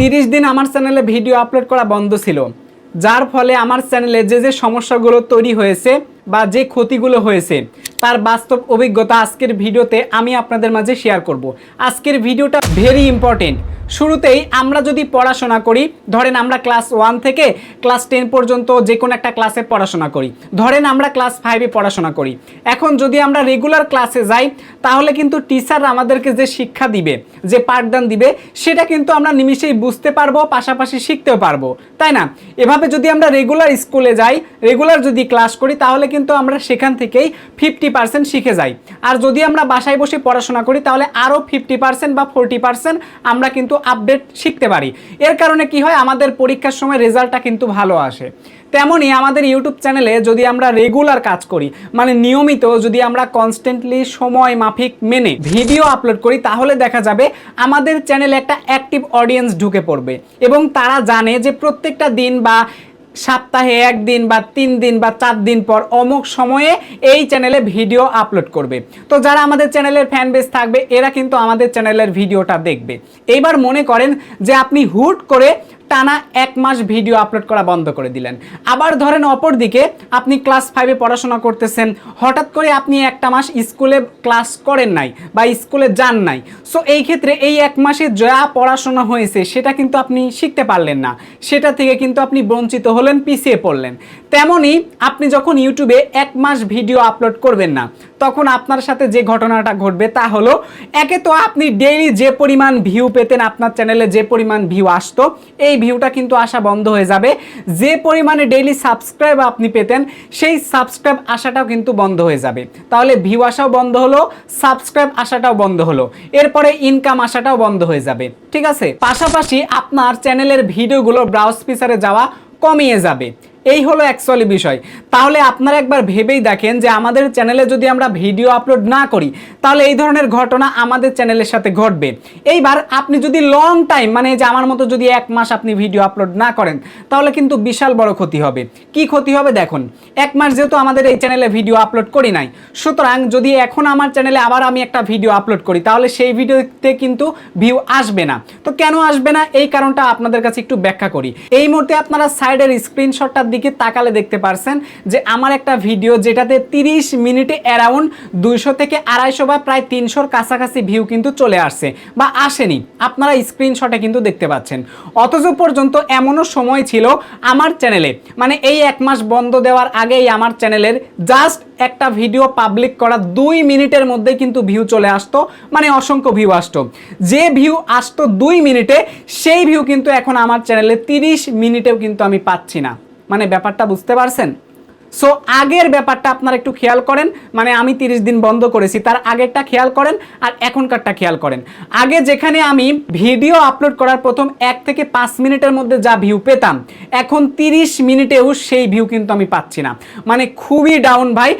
তিরিশ দিন আমার চ্যানেলে ভিডিও আপলোড করা বন্ধ ছিল। যার ফলে আমার চ্যানেলে যে যে সমস্যাগুলো তৈরি হয়েছে বা যে ক্ষতিগুলো হয়েছে, তার বাস্তব অভিজ্ঞতা আজকের ভিডিওতে আমি আপনাদের মাঝে শেয়ার করব। আজকের ভিডিওটা ভেরি ইম্পর্টেন্ট শুরুতেই আমরা যদি পড়াশোনা করি, ধরেন আমরা ক্লাস ওয়ান থেকে ক্লাস টেন পর্যন্ত যে কোনো একটা ক্লাসে পড়াশোনা করি। ধরেন আমরা ক্লাস ফাইভে পড়াশোনা করি। এখন যদি আমরা রেগুলার ক্লাসে যাই, তাহলে কিন্তু টিচার আমাদেরকে যে শিক্ষা দিবে, যে পাঠদান দিবে, সেটা কিন্তু আমরা নিমিষেই বুঝতে পারব, পাশাপাশি শিখতেও পারব। তাই না? এভাবে যদি আমরা রেগুলার স্কুলে যাই রেগুলার যদি ক্লাস করি, তাহলে কিন্তু আমরা সেখান থেকেই ফিফটি পার্সেন্ট শিখে যাই। আর যদি আমরা বাসায় বসে পড়াশোনা করি, তাহলে আরও ফিফটি পার্সেন্ট বা ফোরটি পার্সেন্ট আমরা কিন্তু আপডেট শিখতে পারি। এর কারণে কি হয়, আমাদের পরীক্ষার সময় রেজাল্টটা কিন্তু ভালো আসে। তেমনই আমাদের ইউটিউব চ্যানেলে যদি আমরা রেগুলার কাজ করি মানে নিয়মিত যদি আমরা কনস্ট্যান্টলি সময় মাফিক মেনে ভিডিও আপলোড করি, তাহলে দেখা যাবে আমাদের চ্যানেলে একটা অ্যাক্টিভ অডিয়েন্স ঢুকে পড়বে। এবং তারা জানে যে প্রত্যেকটা দিন বা সপ্তাহে একদিন বা তিন দিন বা চার দিন পর অমুক সময়ে এই চ্যানেলে ভিডিও আপলোড করবে। তো যারা আমাদের চ্যানেলের ফ্যান বেস থাকবে, এরা কিন্তু আমাদের চ্যানেলের ভিডিওটা দেখবে। এইবার মনে করেন যে আপনি হুট করে টানা এক মাস ভিডিও আপলোড করা বন্ধ করে দিলেন। আবার ধরেন অপরদিকে আপনি ক্লাস ফাইভে পড়াশোনা করতেছেন, হঠাৎ করে আপনি একটা মাস স্কুলে ক্লাস করেন নাই বা স্কুলে যান নাই। সো এই ক্ষেত্রে এই এক মাসে যা পড়াশোনা হয়েছে, সেটা কিন্তু আপনি শিখতে পারলেন না। সেটা থেকে কিন্তু আপনি বঞ্চিত হলেন, পিছিয়ে পড়লেন। তেমনই আপনি যখন ইউটিউবে এক মাস ভিডিও আপলোড করবেন না তখন আপনার সাথে যে ঘটনাটা ঘটবে তা হলো, একে তো আপনি ডেইলি যে পরিমাণ ভিউ পেতেন আপনার চ্যানেলে যে পরিমাণ ভিউ আসতো, এই ভিউটা কিন্তু আসা বন্ধ হয়ে যাবে। যে পরিমাণে ডেইলি সাবস্ক্রাইব আপনি পেতেন, সেই সাবস্ক্রাইব আসাটাও কিন্তু বন্ধ হয়ে যাবে। তাহলে ভিউ আসাও বন্ধ হলো সাবস্ক্রাইব আসাটাও বন্ধ হলো। এরপরে ইনকাম আসাটাও বন্ধ হয়ে যাবে, ঠিক আছে? পাশাপাশি আপনার চ্যানেলের ভিডিওগুলো ব্রাউজ ফিচারে যাওয়া কমিয়ে যাবে। এই হলো অ্যাকচুয়ালি বিষয়। তাহলে আপনারা একবার ভেবেই দেখেন যে আমাদের চ্যানেলে যদি আমরা ভিডিও আপলোড না করি, তাহলে এই ধরনের ঘটনা আমাদের চ্যানেলের সাথে ঘটবে। এইবার আপনি যদি লং টাইম মানে যে আমার মতো যদি এক মাস আপনি ভিডিও আপলোড না করেন, তাহলে কিন্তু বিশাল বড় ক্ষতি হবে। কি ক্ষতি হবে দেখুন, এক মাস যেহেতু আমাদের এই চ্যানেলে ভিডিও আপলোড করি নাই, সুতরাং যদি এখন আমার চ্যানেলে আবার আমি একটা ভিডিও আপলোড করি, তাহলে সেই ভিডিওতে কিন্তু ভিউ আসবে না। তো কেন আসবে না? এই কারণটা আপনাদের কাছে একটু ব্যাখ্যা করি। এই মুহূর্তে আপনারা সাইডের স্ক্রিনশটটার দিকে তাকালে দেখতে পারছেন যে আমার একটা ভিডিও যেটাতে 30 মিনিটে অ্যারাউন্ড দুইশো থেকে আড়াইশো বা প্রায় তিনশোর কাছাকাছি ভিউ কিন্তু চলে আসছে বা আসেনি। আপনারা স্ক্রিনশটে কিন্তু দেখতে পাচ্ছেন। অথচ পর্যন্ত এমনও সময় ছিল আমার চ্যানেলে। মানে এই এক মাস বন্ধ দেওয়ার আগেই আমার চ্যানেলের জাস্ট একটা ভিডিও পাবলিক করা দুই মিনিটের মধ্যে কিন্তু ভিউ চলে আসতো মানে অসংখ্য ভিউ আসতো। যে ভিউ আসতো দুই মিনিটে, সেই ভিউ কিন্তু এখন আমার চ্যানেলে তিরিশ মিনিটেও কিন্তু আমি পাচ্ছি না। মানে ব্যাপারটা বুঝতে পারছেন? সো আগের ব্যাপারটা আপনারা একটু খেয়াল করেন মানে আমি তিরিশ দিন বন্ধ করেছি, তার আগেরটা খেয়াল করেন আর এখনকারটা খেয়াল করেন। আগে যেখানে আমি ভিডিও আপলোড করার প্রথম এক থেকে পাঁচ মিনিটের মধ্যে যা ভিউ পেতাম, এখন তিরিশ মিনিটেও সেই ভিউ কিন্তু আমি পাচ্ছি না। মানে খুবই ডাউন ভাই,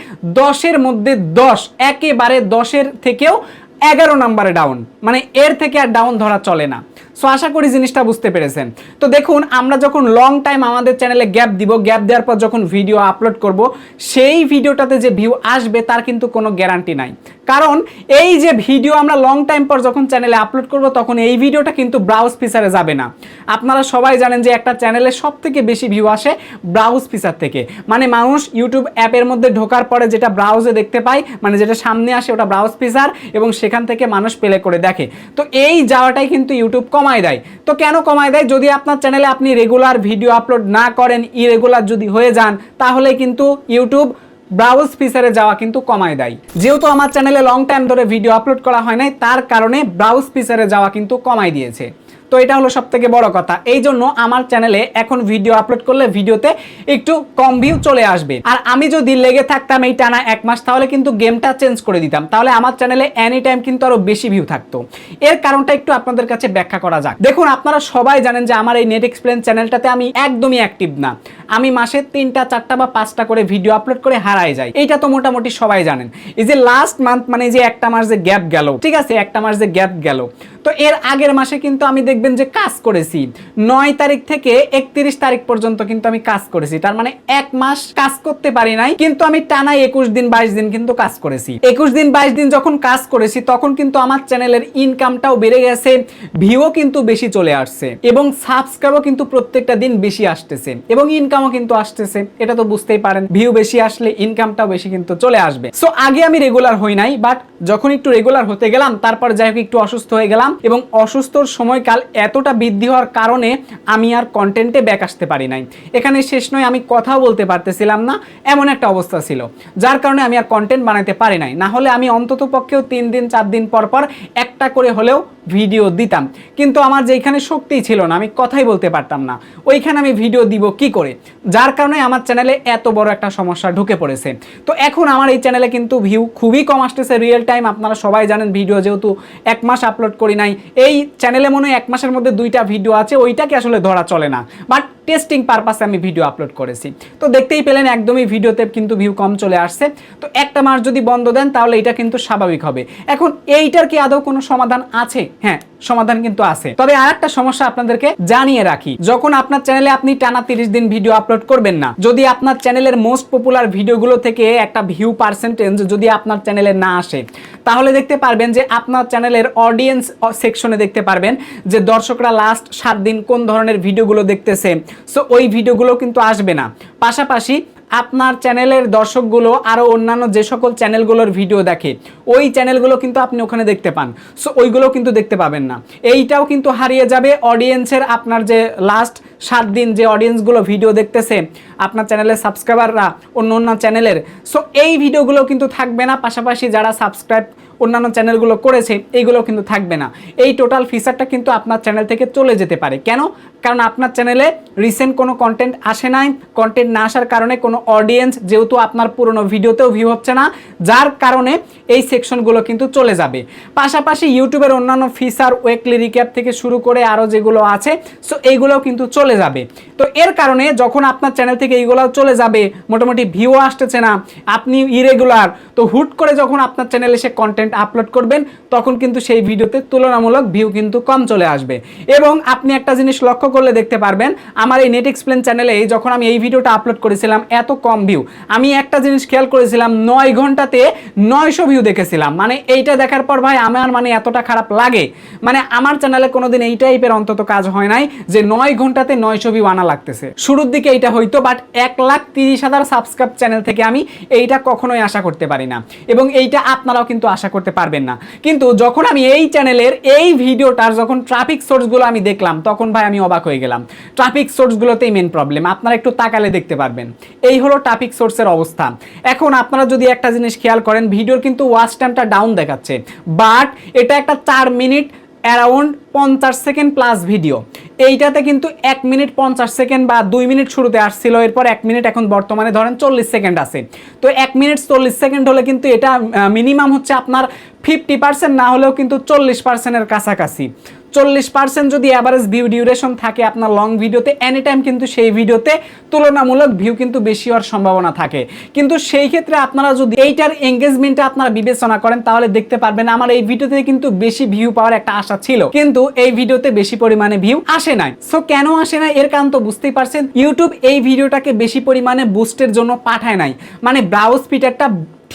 দশের মধ্যে দশ, একেবারে দশের থেকেও এগারো নাম্বারে ডাউন মানে এর থেকে আর ডাউন ধরা চলে না। সো আশা করি জিনিসটা বুঝতে পেরেছেন। তো দেখুন, আমরা যখন লং টাইম আমাদের চ্যানেলে গ্যাপ দিব গ্যাপ দেওয়ার পর যখন ভিডিও আপলোড করব, সেই ভিডিওটাতে যে ভিউ আসবে, তার কিন্তু কোনো গ্যারান্টি নাই। কারণ, এই যে ভিডিও আমরা লং টাইম পর যখন চ্যানেলে আপলোড করব, তখন এই ভিডিওটা কিন্তু ব্রাউজ ফিচারে যাবে না। আপনারা সবাই জানেন যে একটা চ্যানেলে সব থেকে বেশি ভিউ আসে ব্রাউজ ফিচার থেকে। মানে মানুষ ইউটিউব অ্যাপের মধ্যে ঢোকার পরে যেটা ব্রাউজে দেখতে পায় মানে যেটা সামনে আসে ওটা ব্রাউজ ফিচার এবং সেখান থেকে মানুষ প্লে করে দেখে। তো এই যাওয়াটাই কিন্তু ইউটিউব কমায় দেয়। তো কেন কমায় দেয়? যদি আপনার চ্যানেলে আপনি রেগুলার ভিডিও আপলোড না করেন ইরেগুলার যদি হয়ে যান, তাহলে কিন্তু ইউটিউব ব্রাউজ ফিচারে যাওয়া কিন্তু কমায় দেয়। যেহেতু আমার চ্যানেলে লং টাইম ধরে ভিডিও আপলোড করা হয় নাই, তার কারণে ব্রাউজ ফিচারে যাওয়া কিন্তু কমায় দিয়েছে। তো এটা হলো সব থেকে বড় কথা। এই জন্য আমার চ্যানেলে এখন ভিডিও আপলোড করলে ভিডিওতে একটু কম ভিউ চলে আসবে। আর আমি যদি লেগে থাকতাম এই টানা এক মাস, তাহলে কিন্তু গেমটা চেঞ্জ করে দিতাম। তাহলে আমার চ্যানেলে এনি টাইম কিন্তু আরও বেশি ভিউ থাকতো। এর কারণটা একটু আপনাদের কাছে ব্যাখ্যা করা যাক। দেখুন, আপনারা সবাই জানেন যে আমার এই নেট এক্সপ্লেন চ্যানেলটাতে আমি একদমই অ্যাক্টিভ না। আমি মাসে তিনটা, চারটা বা পাঁচটা করে ভিডিও আপলোড করে হারাই যাই। এইটা তো মোটামুটি সবাই জানেন। এই যে লাস্ট মান্থ মানে যে একটা মাস যে গ্যাপ গেল, ঠিক আছে? একটা মাস যে গ্যাপ গেল। তো এর আগের মাসে কিন্তু আমি দেখবেন যে কাজ করেছি। নয় তারিখ থেকে একত্রিশ তারিখ পর্যন্ত কিন্তু আমি কাজ করেছি। তার মানে এক মাস কাজ করতে পারি নাই, কিন্তু আমি টানা একুশ দিন, বাইশ দিন কিন্তু কাজ করেছি। একুশ দিন, বাইশ দিন যখন কাজ করেছি, তখন কিন্তু আমার চ্যানেলের ইনকামটাও বেড়ে গেছে ভিউও কিন্তু বেশি চলে আসছে এবং সাবস্ক্রাইবও কিন্তু প্রত্যেকটা দিন বেশি আসতেছে এবং ইনকামও কিন্তু আসতেছে। এটা তো বুঝতেই পারেন ভিউ বেশি আসলে ইনকামটাও বেশি কিন্তু চলে আসবে। সো আগে আমি রেগুলার হই নাই বাট যখন একটু রেগুলার হতে গেলাম, তারপর যাই হোক একটু অসুস্থ হয়ে গেলাম এবং অসুস্থর সময়কাল এতটা বৃদ্ধি হওয়ার কারণে আমি আর কন্টেন্টে ব্যাক আসতে পারি নাই। এখানে শেষ নয়, আমি কথা বলতে পারতেছিলাম না, এমন একটা অবস্থা ছিল, যার কারণে আমি আর কন্টেন্ট বানাতে পারি নাই। না হলে আমি অন্তত পক্ষেও তিন দিন, চার দিন পর পর একটা করে হলেও ভিডিও দিতাম। কিন্তু আমার যেখানে শক্তিই ছিল না, আমি কথাই বলতে পারতাম না। ওইখানে আমি ভিডিও দিব কি করে? যার কারণে আমার চ্যানেলে এত বড় একটা সমস্যা ঢুকে পড়েছে। তো এখন আমার এই চ্যানেলে কিন্তু ভিউ খুবই কম আসতেছে রিয়েল টাইম আপনারা সবাই জানেন ভিডিও যেহেতু এক মাস আপলোড করি নাই। এই চ্যানেলে মনে হয় এক মাসের মধ্যে দুইটা ভিডিও আছে, ওইটাকে আসলে ধরা চলে না। বাট টেস্টিং পারপাসে আমি ভিডিও আপলোড করেছি। তো দেখতেই পেলেন একদমই ভিডিওতে কিন্তু ভিউ কম চলে আসছে। তো একটা মাস যদি বন্ধ দেন, তাহলে এটা কিন্তু স্বাভাবিক হবে। এখন এইটার কি আদৌ কোনো সমাধান আছে হ্যাঁ সমাধান কিন্তু আছে। তবে আর একটা সমস্যা আপনাদেরকে জানিয়ে রাখি, যখন আপনার চ্যানেলে আপনি টানা তিরিশ দিন ভিডিও আপলোড করবেন না, যদি আপনার চ্যানেলের মোস্ট পপুলার ভিডিওগুলো থেকে একটা ভিউ পার্সেন্টেজ যদি আপনার চ্যানেলে না আসে, তাহলে দেখতে পারবেন যে আপনার চ্যানেলের অডিয়েন্স সেকশনে দেখতে পারবেন যে দর্শকরা লাস্ট সাত দিন কোন ধরনের ভিডিওগুলো দেখতেছে। সো ওই ভিডিওগুলো কিন্তু আসবে না। পাশাপাশি আপনার চ্যানেলের দর্শকগুলো আরও অন্যান্য যে সকল চ্যানেলগুলোর ভিডিও দেখে, ওই চ্যানেলগুলো কিন্তু আপনি ওখানে দেখতে পান। সো ওইগুলো কিন্তু দেখতে পাবেন না। এইটাও কিন্তু হারিয়ে যাবে অডিয়েন্সের আপনার যে লাস্ট সাত দিন যে অডিয়েন্সগুলো ভিডিও দেখতেছে, আপনার চ্যানেলের সাবস্ক্রাইবাররা অন্য অন্য চ্যানেলের। সো এই ভিডিওগুলো কিন্তু থাকবে না। পাশাপাশি যারা সাবস্ক্রাইব অন্যান্য চ্যানেলগুলো করেছে এইগুলো কিন্তু থাকবে না। এই টোটাল ফিচারটা কিন্তু আপনার চ্যানেল থেকে চলে যেতে পারে। কেন? কারণ আপনার চ্যানেলে রিসেন্ট কোনো কন্টেন্ট আসে নাই। কন্টেন্ট না আসার কারণে কোনো অডিয়েন্স যেহেতু আপনার পুরনো ভিডিওতেও ভিউ হচ্ছে না, যার কারণে এই সেকশনগুলো কিন্তু চলে যাবে। পাশাপাশি ইউটিউবের অন্যান্য ফিচার ওয়েকলি রিক্যাপ থেকে শুরু করে আরও যেগুলো আছে সো এইগুলোও কিন্তু চলে যাবে। তো এর কারণে যখন আপনার চ্যানেল থেকে এইগুলোও চলে যাবে, মোটামুটি ভিউ আসতেছে না, আপনি ইরেগুলার তো হুট করে যখন আপনার চ্যানেলে সে কন্টেন্ট আপলোড করবেন, তখন কিন্তু সেই ভিডিওতে তুলনামূলক ভিউ কিন্তু কম চলে আসবে। এবং আপনি একটা জিনিস লক্ষ্য করলে দেখতে পারবেন, আমার এই নেট এক্সপ্লেন চ্যানেলে যখন আমি এই ভিডিওটা আপলোড করেছিলাম, এত কম ভিউ আমি একটা জিনিস খেয়াল করেছিলাম, নয় ঘন্টাতে নয়শো ভিউ দেখেছিলাম। মানে এইটা দেখার পর ভাই আমার মানে এতটা খারাপ লাগে। মানে আমার চ্যানেলে কোনোদিন এই টাইপের অন্তত কাজ হয় নাই যে নয় ঘন্টাতে নয়শো ভিউ আনা লাগতেছে। শুরুর দিকে এইটা হইতো বাট এক লাখ তিরিশ হাজার সাবস্ক্রাইব চ্যানেল থেকে আমি এইটা কখনোই আশা করতে পারি না। এবং এইটা আপনারাও কিন্তু আশা করতে পারবেন না। কিন্তু যখন আমি এই চ্যানেলের এই ভিডিওটার যখন ট্রাফিক সোর্সগুলো আমি দেখলাম, তখন ভাই আমি অবাক হয়ে গেলাম। ট্রাফিক সোর্সগুলোতেই মেন প্রবলেম আপনারা একটু তাকালে দেখতে পারবেন। এই হলো ট্রাফিক সোর্সের অবস্থা। এখন আপনারা যদি একটা জিনিস খেয়াল করেন ভিডিওর কিন্তু ওয়াচ টাইমটা ডাউন দেখাচ্ছে। বাট এটা একটা চার মিনিট অ্যারাউন্ড পঞ্চাশ সেকেন্ড প্লাস ভিডিও এইটাতে কিন্তু এক মিনিট পঞ্চাশ সেকেন্ড বা দুই মিনিট শুরুতে আসছিল, এরপর এক মিনিট এখন বর্তমানে ধরেন চল্লিশ সেকেন্ড আছে। তো এক মিনিট চল্লিশ সেকেন্ড হলে কিন্তু এটা মিনিমাম হচ্ছে আপনার ফিফটি পার্সেন্ট না হলেও কিন্তু চল্লিশ পার্সেন্টের কাছাকাছি। চল্লিশ পার্সেন্ট যদি অ্যাভারেজ ভিউ ডিউরেশন থাকে আপনার লং ভিডিওতে এনি টাইম কিন্তু সেই ভিডিওতে তুলনামূলক ভিউ কিন্তু বেশি হওয়ার সম্ভাবনা থাকে। কিন্তু সেই ক্ষেত্রে আপনারা যদি এইটার এঙ্গেজমেন্টটা আপনারা বিবেচনা করেন, তাহলে দেখতে পারবেন আমার এই ভিডিওতে কিন্তু বেশি ভিউ পাওয়ার একটা আশা ছিল। কিন্তু এই ভিডিওতে বেশি পরিমাণে ভিউ আসে নাই। সো কেন আসে না এর কারণ তো বুঝতেই পারছেন ইউটিউব এই ভিডিওটাকে বেশি পরিমাণে বুস্টের জন্য পাঠায় নাই। মানে ব্রাউজ ফিটারটা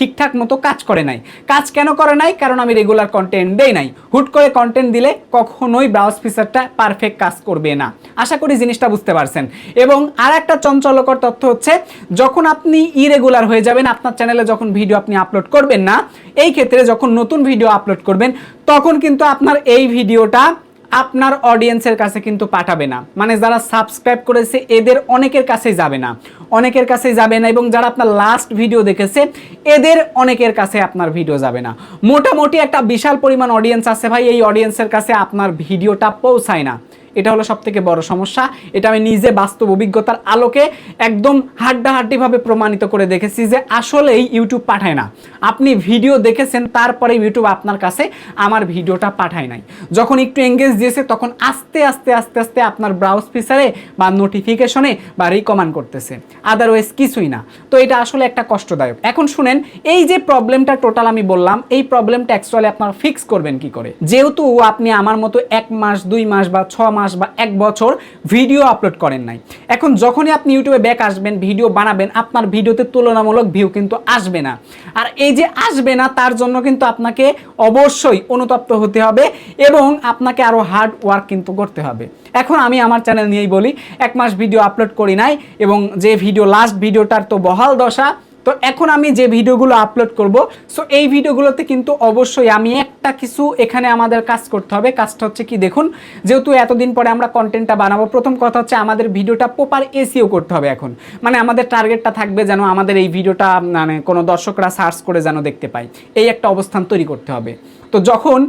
ঠিকঠাক মতো কাজ করে নাই। কাজ কেন করে নাই? কারণ আমি রেগুলার কন্টেন্ট দেই নাই। হুট করে কন্টেন্ট দিলে কখনোই ব্রাউজ ফিচারটা পারফেক্ট কাজ করবে না। আশা করি জিনিসটা বুঝতে পারছেন। এবং আর একটা চঞ্চলকর তথ্য হচ্ছে, যখন আপনি ইরেগুলার হয়ে যাবেন, আপনার চ্যানেলে যখন ভিডিও আপনি আপলোড করবেন না, এই ক্ষেত্রে যখন নতুন ভিডিও আপলোড করবেন, তখন কিন্তু আপনার এই ভিডিওটা আপনার অডিয়েন্সের কাছে কিন্তু পাঠাবে না। মানে যারা সাবস্ক্রাইব করেছে, এদের অনেকের কাছেই যাবে না। অনেকের কাছেই যাবে না এবং যারা আপনার লাস্ট ভিডিও দেখেছে, এদের অনেকের কাছে আপনার ভিডিও যাবে না। মোটামুটি একটা বিশাল পরিমাণ অডিয়েন্স আছে ভাই, এই অডিয়েন্সের কাছে আপনার ভিডিওটা পৌঁছায় না। এটা হলো সব থেকে বড় সমস্যা। এটা আমি নিজে বাস্তব অভিজ্ঞতার আলোকে একদম হাড্ডাহাড্ডিভাবে প্রমাণিত করে দেখেছি যে আসলেই ইউটিউব পাঠায় না। আপনি ভিডিও দেখেছেন, তারপরে ইউটিউব আপনার কাছে আমার ভিডিওটা পাঠায় নাই। যখন একটু এঙ্গেজ দিয়েছে, তখন আস্তে আস্তে আস্তে আস্তে আপনার ব্রাউজ ফিচারে বা নোটিফিকেশনে বা রিকমান্ড করতেছে। আদারওয়াইজ কিছুই না। তো এটা আসলে একটা কষ্টদায়ক। এখন শুনেন, এই যে প্রবলেমটা টোটাল আমি বললাম, এই প্রবলেমটা অ্যাকচুয়ালি আপনার ফিক্স করবেন কি করে? যেহেতু আপনি আমার মতো এক মাস, দুই মাস বা ছ মাস বা এক বছর ভিডিও আপলোড করেন নাই। এখন যখনই আপনি ইউটিউবে ব্যাক আসবেন, ভিডিও বানাবেন, আপনার ভিডিওতে তুলনামূলক ভিউ কিন্তু আসবে না। আর এই যে আসবে না, তার জন্য কিন্তু আপনাকে অবশ্যই অনুতপ্ত হতে হবে এবং আপনাকে আরও হার্ড ওয়ার্ক কিন্তু করতে হবে। এখন আমি আমার চ্যানেল নিয়েই বলি, এক মাস ভিডিও আপলোড করি নাই এবং যে ভিডিও লাস্ট ভিডিওটার তো বহাল দশা তো এখন আমি যে ভিডিওগুলো আপলোড করব সো এই ভিডিওগুলোতে কিন্তু অবশ্যই আমি একটা কিছু এখানে আমাদের কাজ করতে হবে। কাজটা হচ্ছে কি, দেখুন, যেহেতু এতদিন পরে আমরা কন্টেন্টটা বানাবো, প্রথম কথা হচ্ছে আমাদের ভিডিওটা প্রপার এসিও করতে হবে এখন। মানে আমাদের টার্গেটটা থাকবে যেন আমাদের এই ভিডিওটা মানে কোনো দর্শকরা সার্চ করে যেন দেখতে পায়। এই একটা অবস্থান তৈরি করতে হবে। তো যখন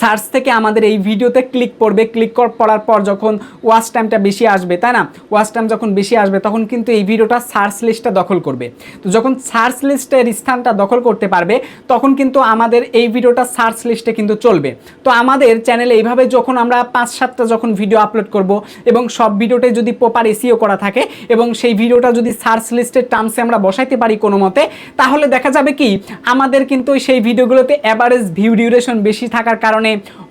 সার্চ থেকে আমাদের এই ভিডিওতে ক্লিক করবে ক্লিক করার পর যখন ওয়াচ টাইমটা বেশি আসবে, তাই না? ওয়াচ টাইম যখন বেশি আসবে, তখন কিন্তু এই ভিডিওটা সার্চ লিস্টটা দখল করবে। তো যখন সার্চ লিস্টের স্থানটা দখল করতে পারবে, তখন কিন্তু আমাদের এই ভিডিওটা সার্চ লিস্টে কিন্তু চলবে। তো আমাদের চ্যানেলে এইভাবে যখন আমরা পাঁচ সাতটা যখন ভিডিও আপলোড করব এবং সব ভিডিওতে যদি প্রপার এসিও করা থাকে এবং সেই ভিডিওটা যদি সার্চ লিস্টের টার্মসে আমরা বসাইতে পারি কোনো মতে, তাহলে দেখা যাবে কি, আমাদের কিন্তু সেই ভিডিওগুলোতে অ্যাভারেজ ভিউ ডিউরেশন বেশি থাকার কারণে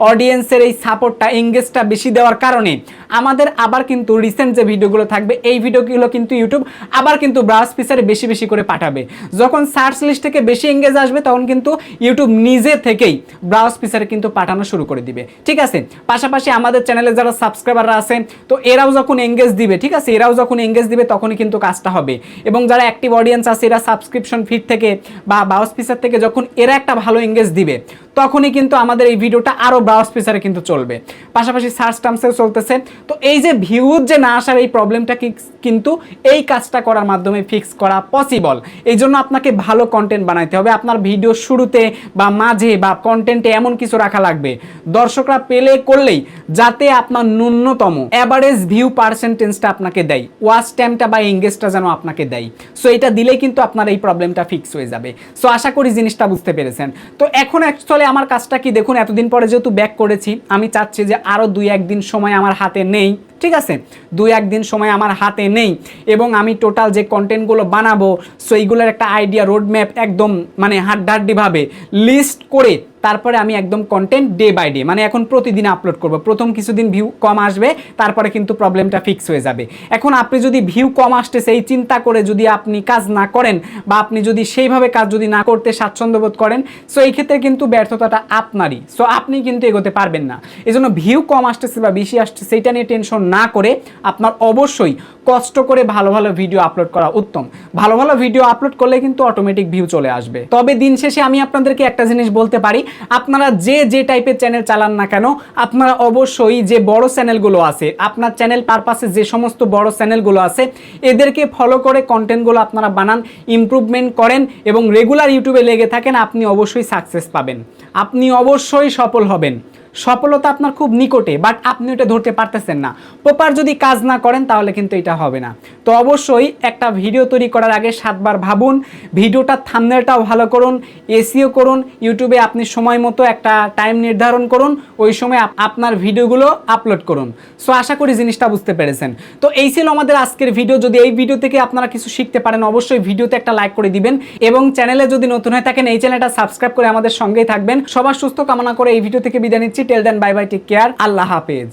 অডিয়েন্সের এই সাপোর্টটা এঙ্গেজটা বেশি দেওয়ার কারণে। আমাদের আবার কিন্তু রিসেন্ট যে ভিডিওগুলো থাকবে, এই ভিডিওগুলো কিন্তু ইউটিউব আবার কিন্তু ব্রাউজ ফিচারে বেশি বেশি করে পাঠাবে। যখন সার্চ লিস্ট থেকে বেশি এঙ্গেজ আসবে, তখন কিন্তু ইউটিউব নিজে থেকেই ব্রাউজ ফিচারে কিন্তু পাঠানো শুরু করে দিবে। ঠিক আছে? পাশাপাশি আমাদের চ্যানেলে যারা সাবস্ক্রাইবাররা আছে, তো এরাও যখন এঙ্গেজ দিবে, ঠিক আছে? এরাও যখন এঙ্গেজ দিবে, তখনই কিন্তু কাজটা হবে। এবং যারা অ্যাক্টিভ অডিয়েন্স আছে, এরা সাবস্ক্রিপশন ফিড থেকে বা ব্রাউজ ফিচার থেকে যখন এরা একটা ভালো এঙ্গেজ দিবে তখনই কিন্তু আমাদের এই ভিডিওটা আরও ব্রাউজ ফিচারে কিন্তু চলবে। পাশাপাশি সার্চ টার্মসেও চলতেছে। তো এই যে ভিউজ যে না আসার এই প্রবলেমটা কিন্তু এই কাজটা করার মাধ্যমে ফিক্স করা পসিবল এই জন্য আপনাকে ভালো কন্টেন্ট বানাইতে হবে। আপনার ভিডিও শুরুতে বা মাঝে বা কন্টেন্টে এমন কিছু রাখা লাগবে। দর্শকরা পেলে করলেই যাতে আপনার ন্যূনতম অ্যাভারেজ ভিউ পার্সেন্টেজটা আপনাকে দেয়। ওয়াচ টাইমটা বা এঙ্গেজটা যেন আপনাকে দেয়। সো এটা দিলেই কিন্তু আপনার এই প্রবলেমটা ফিক্স হয়ে যাবে। সো আশা করি জিনিসটা বুঝতে পেরেছেন। তো এখন অ্যাকচুয়ালি আমার কাজটা কি? দেখুন, এতদিন পরে যেহেতু ব্যাক করেছি, আমি চাচ্ছি যে আরও দুই একদিন সময় আমার হাতে নেই। ঠিক আছে? দুই একদিন সময় আমার হাতে নেই এবং আমি টোটাল যে কন্টেন্টগুলো বানাবো সো একটা আইডিয়া রোডম্যাপ একদম মানে হাড্ডাহাড্ডিভাবে লিস্ট করে তারপরে আমি একদম কন্টেন্ট ডে বাই ডে মানে এখন প্রতিদিন আপলোড করব। প্রথম কিছুদিন ভিউ কম আসবে, তারপরে কিন্তু প্রবলেমটা ফিক্স হয়ে যাবে। এখন আপনি যদি ভিউ কম আসতেছে, এই চিন্তা করে যদি আপনি কাজ না করেন বা আপনি যদি সেইভাবে কাজ যদি না করতে স্বাচ্ছন্দ্য বোধ করেন সো এই ক্ষেত্রে কিন্তু ব্যর্থতাটা আপনারই। সো আপনি কিন্তু এগোতে পারবেন না। এই জন্য ভিউ কম আসতেছে বা বেশি আসতেছে সেইটা নিয়ে টেনশন না করে আপনার অবশ্যই কষ্ট করে ভালো ভালো ভিডিও আপলোড করা উত্তম। ভালো ভালো ভিডিও আপলোড করলে কিন্তু অটোমেটিক ভিউ চলে আসবে। তবে দিন শেষে আমি আপনাদেরকে একটা জিনিস বলতে পারি, আপনারা যে যে টাইপের চ্যানেল চালান না কেন, আপনারা অবশ্যই যে বড় চ্যানেলগুলো আছে, আপনার চ্যানেল পারপাসে যে সমস্ত বড় চ্যানেলগুলো আছে, এদেরকে ফলো করে কন্টেন্টগুলো আপনারা বানান ইমপ্রুভমেন্ট করেন এবং রেগুলার ইউটিউবে লেগে থাকেন, আপনি অবশ্যই সাকসেস পাবেন। আপনি অবশ্যই সফল হবেন। সফলতা আপনার খুব নিকটে বাট আপনি ওটা ধরতে পারতেছেন না। প্রপার যদি কাজ না করেন, তাহলে কিন্তু এটা হবে না। তো অবশ্যই একটা ভিডিও তৈরি করার আগে সাতবার ভাবুন ভিডিওটার থামনেলটাও ভালো করুন এসিও করুন ইউটিউবে আপনি সময় মতো একটা টাইম নির্ধারণ করুন, ওই সময় আপনার ভিডিওগুলো আপলোড করুন। সো আশা করি জিনিসটা বুঝতে পেরেছেন। তো এই ছিল আমাদের আজকের ভিডিও যদি এই ভিডিও থেকে আপনারা কিছু শিখতে পারেন, অবশ্যই ভিডিওতে একটা লাইক করে দিবেন এবং চ্যানেলে যদি নতুন হয়ে থাকেন, এই চ্যানেলটা সাবস্ক্রাইব করে আমাদের সঙ্গেই থাকবেন। সবার সুস্থ কামনা করে এই ভিডিও থেকে বিদায় নিচ্ছি। Till then bye bye take care আল্লাহ হাফেজ।